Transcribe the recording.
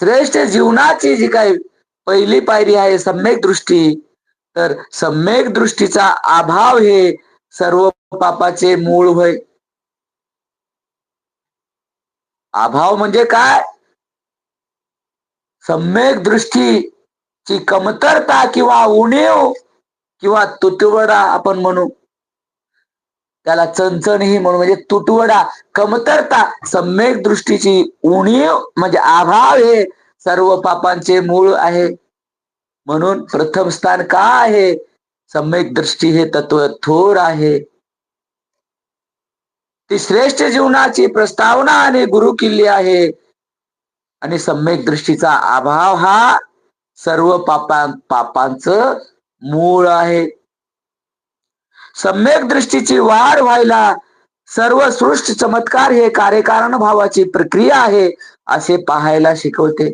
श्रेष्ठ जीवनाची जी काही पहिली पायरी आहे सम्यक दृष्टी तर सम्यक दृष्टीचा अभाव हे सर्व पापाचे मूळ होय. अभाव म्हणजे काय? सम्यक दृष्टीची कमतरता किंवा उणीव किंवा तुटवडा आपण म्हणू. त्याला चणचणही म्हणून म्हणजे तुटवडा कमतरता सम्यक दृष्टीची उणीव म्हणजे अभाव हे सर्व पापांचे मूळ आहे. म्हणून प्रथम स्थान का आहे? सम्यक दृष्टी हे तत्व थोर आहे. ती श्रेष्ठ जीवनाची प्रस्तावना आणि गुरु किल्ली आहे. आणि सम्यक दृष्टीचा अभाव हा सर्व पापा पापांचं मूळ आहे. सम्यक दृष्टीची वाढ व्हायला सर्व सृष्ट चमत्कार हे कार्यकारण भावाची प्रक्रिया आहे असे पाहायला शिकवते.